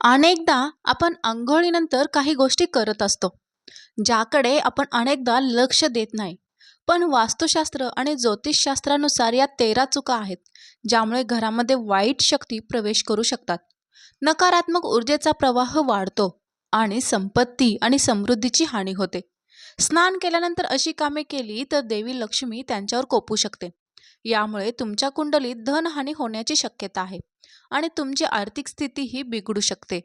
अनेकदा आपण आंघोळीनंतर काही गोष्टी करत असतो ज्याकडे आपण अनेकदा लक्ष देत नाही. पण वास्तुशास्त्र आणि ज्योतिषशास्त्रानुसार या तेरा चुका आहेत ज्यामुळे घरामध्ये वाईट शक्ती प्रवेश करू शकतात. नकारात्मक ऊर्जेचा प्रवाह वाढतो आणि संपत्ती आणि समृद्धीची हानी होते. स्नान केल्यानंतर अशी कामे केली तर देवी लक्ष्मी त्यांच्यावर कोपू शकते. यामुळे तुमच्या कुंडलीत धनहानी होण्याची शक्यता आहे आणि तुमची आर्थिक स्थितीही बिघडू शकते.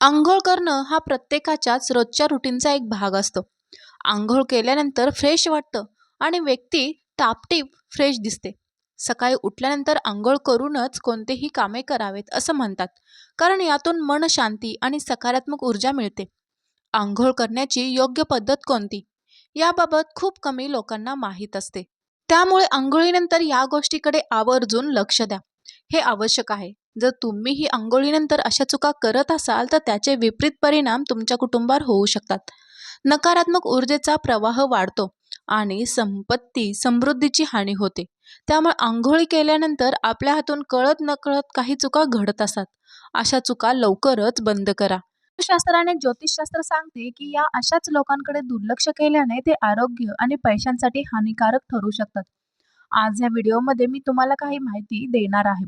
आंघोळ करणं हा प्रत्येकाच्याच रोजच्या रुटीनचा एक भाग असतो. आंघोळ केल्यानंतर फ्रेश वाटतं आणि व्यक्ती टापटीप फ्रेश दिसते. सकाळी उठल्यानंतर आंघोळ करूनच कोणतेही कामे करावेत असं म्हणतात कारण यातून मन शांती आणि सकारात्मक ऊर्जा मिळते. आंघोळ करण्याची योग्य पद्धत कोणती? याबाबत खूप कमी लोकांना माहीत असते. त्यामुळे आंघोळीनंतर या गोष्टीकडे आवर्जून लक्ष द्या. हे आवश्यक आहे. जर तुम्ही ही आंघोळीनंतर अशा चुका करत असाल तर त्याचे विपरीत परिणाम तुमच्या कुटुंबावर होऊ शकतात. नकारात्मक ऊर्जेचा प्रवाह वाढतो आणि संपत्ती समृद्धीची हानी होते. त्यामुळे आंघोळी केल्यानंतर आपल्या हातून कळत नकळत काही चुका घडत असतात. अशा चुका लवकरच बंद करा. शास्त्राने ज्योतिषशास्त्र सांगते की या अशाच लोकांकडे दुर्लक्ष केल्याने ते आरोग्य आणि पैशांसाठी हानिकारक ठरू शकतात. आज या व्हिडिओमध्ये मी तुम्हाला काही माहिती देणार आहे.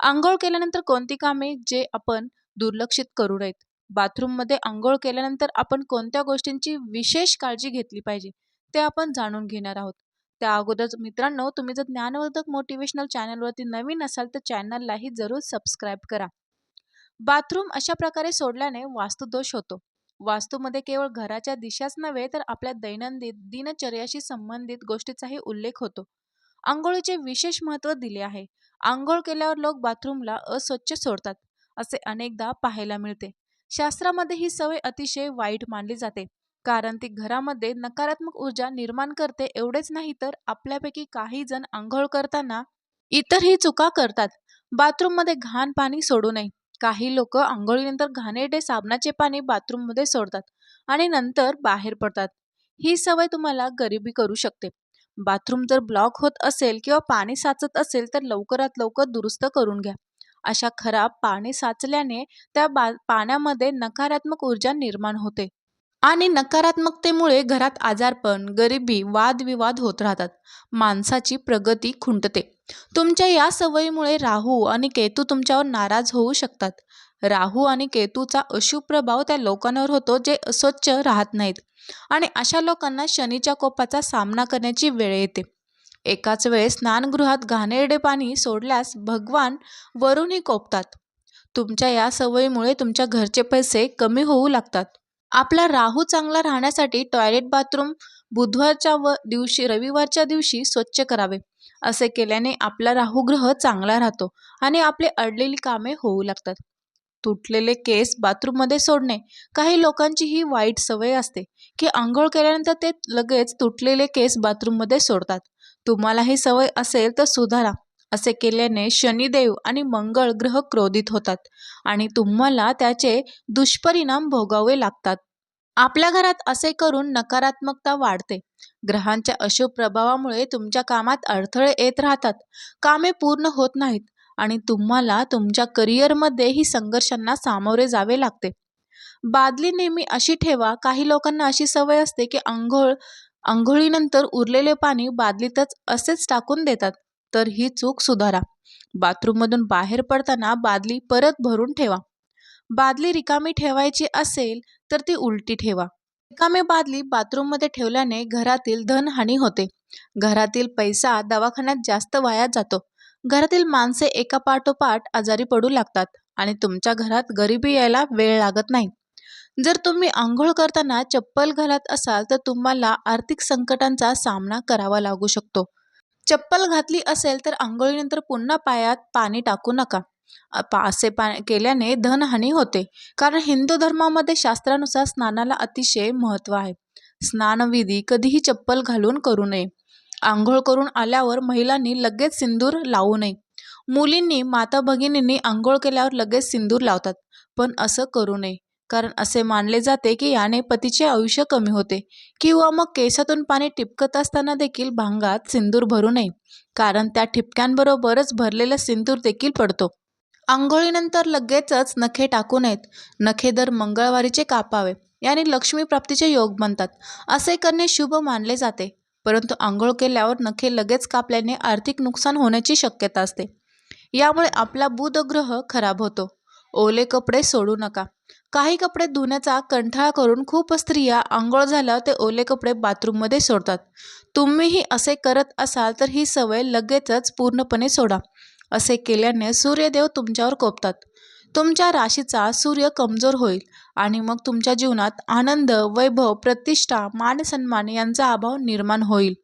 आंघोळ केल्यानंतर कोणती कामे जे आपण दुर्लक्षित करू नयेत? बाथरूममध्ये आंघोळ केल्यानंतर आपण कोणत्या गोष्टींची विशेष काळजी घेतली पाहिजे ते आपण जाणून घेणार आहोत. त्या अगोदर मित्रांनो तुम्ही जर ज्ञानवर्धक मोटिवेशनल चॅनलवरती नवीन असाल तर चॅनललाही जरूर सबस्क्राईब करा. बाथरूम अशा प्रकारे सोडल्याने वास्तुदोष होतो. वास्तूमध्ये केवळ घराच्या दिशाच नव्हे तर आपल्या दैनंदिन दिनचर्याशी संबंधित गोष्टीचाही उल्लेख होतो. आंघोळीचे विशेष महत्त्व दिले आहे. आंघोळ केल्यावर लोक बाथरूमला अस्वच्छ सोडतात असे अनेकदा पाहायला मिळते. शास्त्रामध्ये ही सवय अतिशय वाईट मानली जाते कारण ती घरामध्ये नकारात्मक ऊर्जा निर्माण करते एवढेच नाही तर आपल्यापैकी काही जण आंघोळ करताना इतरही चुका करतात. बाथरूममध्ये घाण पाणी सोडू नये. काही लोक आंघोळीनंतर घाणेरडे साबणाचे पाणी बाथरूममध्ये सोडतात आणि नंतर बाहेर पडतात. ही सवय तुम्हाला गरिबी करू शकते. बाथरूम जर ब्लॉक होत असेल किंवा पाणी साचत असेल तर लवकरात लवकर दुरुस्त करून घ्या. अशा खराब पाणी साचल्याने त्या बा पाण्यामध्ये नकारात्मक ऊर्जा निर्माण होते. आणि नकारात्मकतेमुळे घरात आजारपण गरिबी वादविवाद होत राहतात. माणसाची प्रगती खुंटते. तुमच्या या सवयीमुळे राहू आणि केतू तुमच्यावर नाराज होऊ शकतात. राहू आणि केतूचा अशुभ प्रभाव त्या लोकांवर होतो जे अस्वच्छ राहत नाहीत. आणि अशा लोकांना शनीच्या कोपाचा सामना करण्याची वेळ येते. एकाच वेळेस स्नानगृहात घाणेरडे पाणी सोडल्यास भगवान वरूनही कोपतात. तुमच्या या सवयीमुळे तुमच्या घरचे पैसे कमी होऊ लागतात. आपला राहू चांगला राहण्यासाठी टॉयलेट बाथरूम बुधवारच्या व दिवशी रविवारच्या दिवशी स्वच्छ करावे असे केल्याने आपला राहुग्रह चांगला राहतो आणि आपले अडलेली कामे होऊ लागतात. तुटलेले केस बाथरूममध्ये सोडणे काही लोकांची ही वाईट सवय असते की आंघोळ केल्यानंतर ते लगेच तुटलेले केस बाथरूममध्ये सोडतात. तुम्हाला ही सवय असेल तर सुधारा असे केल्याने शनिदेव आणि मंगळ ग्रह क्रोधित होतात आणि तुम्हाला त्याचे दुष्परिणाम भोगावे लागतात. आपल्या घरात असे करून नकारात्मकता वाढते. ग्रहांच्या अशुभ प्रभावामुळे तुमच्या कामात अडथळे येत राहतात. कामे पूर्ण होत नाहीत आणि तुम्हाला तुमच्या करिअरमध्ये ही संघर्षांना सामोरे जावे लागते. बादली नेहमी अशी ठेवा काही लोकांना अशी सवय असते की आंघोळ आंघोळीनंतर उरलेले पाणी बादलीतच असेच टाकून देतात. तर ही चूक सुधारा. बाथरूममधून बाहेर पडताना बादली परत भरून ठेवा. बादली रिकामी ठेवायची असेल तर ती उलटी ठेवा. रिकामी बादली बाथरूममध्ये ठेवल्याने घरातील धनहानी होते. घरातील पैसा दवाखान्यात जास्त वाया जातो. घरातील माणसे एका पाठोपाठ आजारी पडू लागतात आणि तुमच्या घरात गरिबी यायला वेळ लागत नाही. जर तुम्ही आंघोळ करताना चप्पल घालत असाल तर तुम्हाला आर्थिक संकटांचा सामना करावा लागू शकतो. चप्पल घातली असेल तर आंघोळीनंतर पुन्हा पायात पाणी टाकू नका. पा असे पा केल्याने धनहानी होते. कारण हिंदू धर्मामध्ये शास्त्रानुसार स्नानाला अतिशय महत्त्व आहे. स्नानविधी कधीही चप्पल घालून करू नये. आंघोळ करून आल्यावर महिलांनी लगेच सिंदूर लावू नये. मुलींनी माता भगिनींनी आंघोळ केल्यावर लगेच सिंदूर लावतात. पण असं करू नये. कारण असे मानले जाते की याने पतीचे आयुष्य कमी होते. किंवा मग केसातून पाणी टिपकत असताना देखील भांगात सिंदूर भरू नये. कारण त्या ठिपक्यांबरोबरच भरलेला सिंदूर देखील पडतो. आंघोळीनंतर लगेचच नखे टाकू नयेत. नखे दर मंगळवारीचे कापावे. याने लक्ष्मी प्राप्तीचे योग बनतात. असे करणे शुभ मानले जाते. परंतु आंघोळ केल्यावर नखे लगेच कापल्याने आर्थिक नुकसान होण्याची शक्यता असते. यामुळे आपला बुधग्रह खराब होतो. ओले कपडे सोडू नका. काही कपडे धुण्याचा कंठाळा करून खूप स्त्रिया आंघोळ झाल्यावर ते ओले कपडे बाथरूममध्ये सोडतात. तुम्हीही असे करत असाल तर ही सवय लगेचच पूर्णपणे सोडा. असे केल्याने सूर्यदेव तुमच्यावर कोपतात. तुमच्या राशीचा सूर्य कमजोर होईल आणि मग तुमच्या जीवनात आनंद वैभव प्रतिष्ठा मानसन्मान यांचा अभाव निर्माण होईल.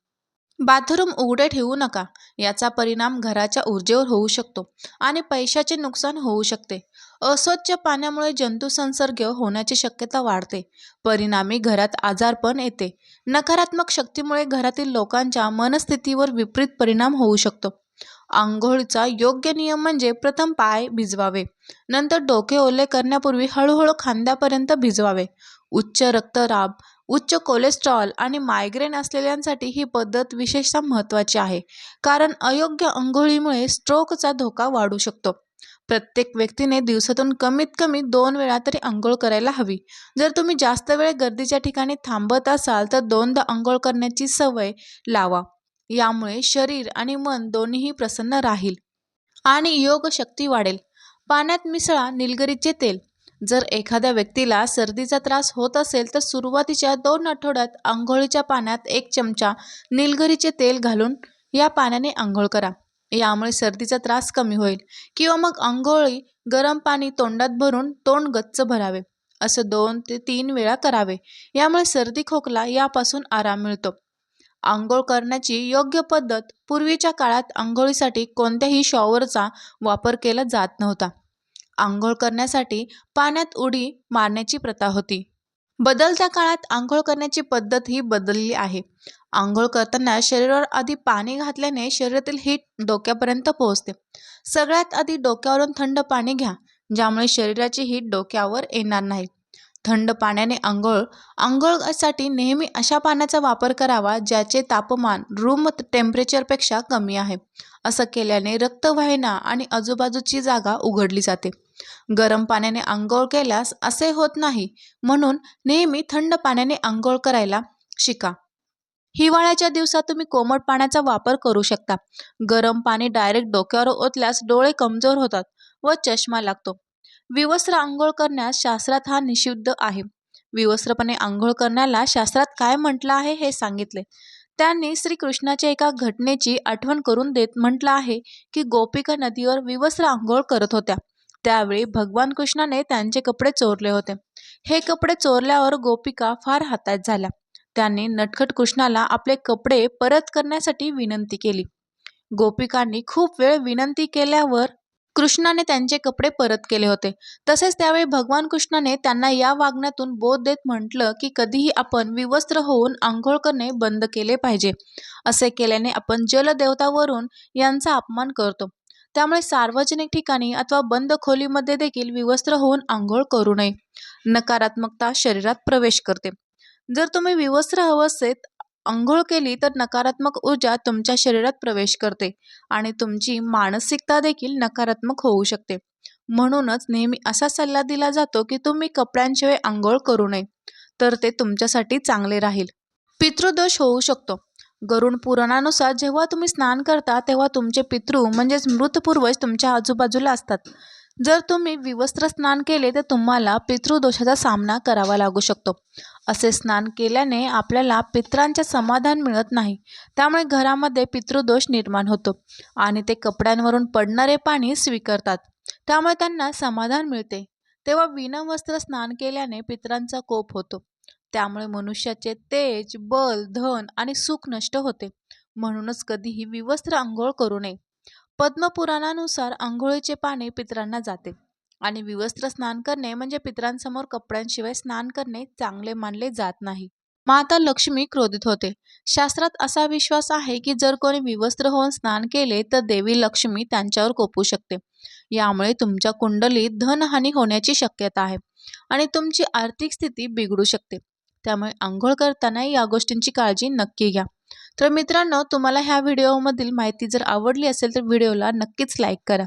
बाथरूम उघडे ठेवू नका. याचा परिणाम घराच्या ऊर्जेवर होऊ शकतो आणि पैशाचे नुकसान होऊ शकते. अस्वच्छ पाण्यामुळे जंतुसंसर्ग होण्याची शक्यता वाढते. परिणामी घरात आजारपण येते. नकारात्मक शक्तीमुळे घरातील लोकांच्या मनस्थितीवर विपरीत परिणाम होऊ शकतो. आंघोळीचा योग्य नियम म्हणजे प्रथम पाय भिजवावे. नंतर डोके ओले करण्यापूर्वी हळूहळू खांद्यापर्यंत भिजवावे. उच्च रक्तदाब उच्च कोलेस्ट्रॉल आणि मायग्रेन असलेल्यांसाठी ही पद्धत विशेषतः महत्त्वाची आहे कारण अयोग्य आंघोळीमुळे स्ट्रोकचा धोका वाढू शकतो. प्रत्येक व्यक्तीने दिवसातून कमीत कमी दोन वेळा तरी आंघोळ करायला हवी. जर तुम्ही जास्त वेळ गर्दीच्या ठिकाणी थांबत असाल तर दोनदा आंघोळ करण्याची सवय लावा. यामुळे शरीर आणि मन दोन्हीही प्रसन्न राहील आणि योग शक्ती वाढेल. पाण्यात मिसळा निलगिरीचे तेल. जर एखाद्या व्यक्तीला सर्दीचा त्रास होत असेल तर सुरुवातीच्या दोन आठवड्यात आंघोळीच्या पाण्यात एक चमचा निलगिरीचे तेल घालून या पाण्याने आंघोळ करा. यामुळे सर्दीचा त्रास कमी होईल किंवा मग आंघोळी गरम पाणी तोंडात भरून तोंड गच्च भरावे. असं दोन ते तीन वेळा करावे. यामुळे सर्दी खोकला यापासून आराम मिळतो. आंघोळ करण्याची योग्य पद्धत पूर्वीच्या काळात आंघोळीसाठी कोणत्याही शॉवरचा वापर केला जात नव्हता. आंघोळ करण्यासाठी पाण्यात उडी मारण्याची प्रथा होती. बदलत्या काळात आंघोळ करण्याची पद्धत ही बदलली आहे. आंघोळ करताना शरीरावर आधी पाणी घातल्याने शरीरातील हीट डोक्यापर्यंत पोहोचते. सगळ्यात आधी डोक्यावरून थंड पाणी घ्या ज्यामुळे शरीराची हीट डोक्यावर येणार नाही. थंड पाण्याने आंघोळ. आंघोळसाठी नेहमी अशा पाण्याचा वापर करावा ज्याचे तापमान रूम टेम्परेचरपेक्षा कमी आहे. असं केल्याने रक्तवाहिना आणि आजूबाजूची जागा उघडली जाते. गरम पाण्याने आंघोळ केल्यास असे होत नाही म्हणून नेहमी थंड पाण्याने आंघोळ करायला शिका. हिवाळ्याच्या दिवसात तुम्ही कोमट पाण्याचा वापर करू शकता. गरम पाणी डायरेक्ट डोक्यावर ओतल्यास डोळे कमजोर होतात व चष्मा लागतो. विवस्त्र आंघोळ करण्यास शास्त्रात हा निषिद्ध आहे. विवस्त्रपणे आंघोळ करण्याला शास्त्रात काय म्हटलं आहे हे सांगितले. त्यांनी श्रीकृष्णाच्या एका घटनेची आठवण करून देत म्हटलं आहे की गोपिका नदीवर विवस्त्र आंघोळ करत होत्या. त्यावेळी भगवान कृष्णाने त्यांचे कपडे चोरले होते. हे कपडे चोरल्यावर गोपिका फार हातात झाल्या. त्यांनी नटखट कृष्णाला आपले कपडे परत करण्यासाठी विनंती केली. गोपिकांनी खूप वेळ विनंती केल्यावर कृष्णाने त्यांचे कपडे परत केले होते. तसेच त्यावेळी भगवान कृष्णाने त्यांना या वागण्यातून बोध देत म्हटलं की कधीही आपण विवस्त्र होऊन आंघोळ करणे बंद केले पाहिजे. असे केल्याने आपण जलदेवतावरून यांचा अपमान करतो. त्यामुळे सार्वजनिक ठिकाणी अथवा बंद खोलीमध्ये देखील विवस्त्र होऊन आंघोळ करू नये. नकारात्मकता शरीरात प्रवेश करते. जर तुम्ही विवस्त्र अवस्थेत अंघोळ केली तर नकारात्मक ऊर्जा तुमच्या शरीरात प्रवेश करते आणि तुमची मानसिकता देखील नकारात्मक होऊ शकते. म्हणूनच नेहमी असा सल्ला दिला जातो की तुम्ही कपड्यांशिवाय आंघोळ करू नये तर ते तुमच्यासाठी चांगले राहील. पितृदोष होऊ शकतो. गरुण पुराणानुसार जेव्हा तुम्ही स्नान करता तेव्हा तुमचे पितृ म्हणजेच मृत पूर्वज तुमच्या आजूबाजूला असतात. जर तुम्ही विवस्त्र स्नान केले तर तुम्हाला पितृदोषाचा सामना करावा लागू शकतो. असे स्नान केल्याने आपल्याला पित्रांचे समाधान मिळत नाही. त्यामुळे घरामध्ये पितृदोष निर्माण होतो आणि ते कपड्यांवरून पडणारे पाणी स्वीकारतात. त्यामुळे त्यांना समाधान मिळते. तेव्हा विनवस्त्र स्नान केल्याने पित्रांचा कोप होतो. त्यामुळे मनुष्याचे तेज बल धन आणि सुख नष्ट होते. म्हणूनच कधीही विवस्त्र आंघोळ करू नये. पद्मपुराणानुसार आंघोळीचे पाणी पितरांना जाते आणि विवस्त्र स्नान करणे म्हणजे पितरांसमोर कपड्यांशिवाय स्नान करणे चांगले मानले जात नाही. माता लक्ष्मी क्रोधित होते. शास्त्रात असा विश्वास आहे की जर कोणी विवस्त्र होऊन स्नान केले तर देवी लक्ष्मी त्यांच्यावर कोपू शकते. यामुळे तुमच्या कुंडलीत धनहानी होण्याची शक्यता आहे आणि तुमची आर्थिक स्थिती बिघडू शकते. त्यामुळे आंघोळ करताना या गोष्टींची काळजी नक्की घ्या. तर मित्रांनो तुम्हाला ह्या व्हिडिओमधील माहिती जर आवडली असेल तर व्हिडिओला नक्कीच लाईक करा.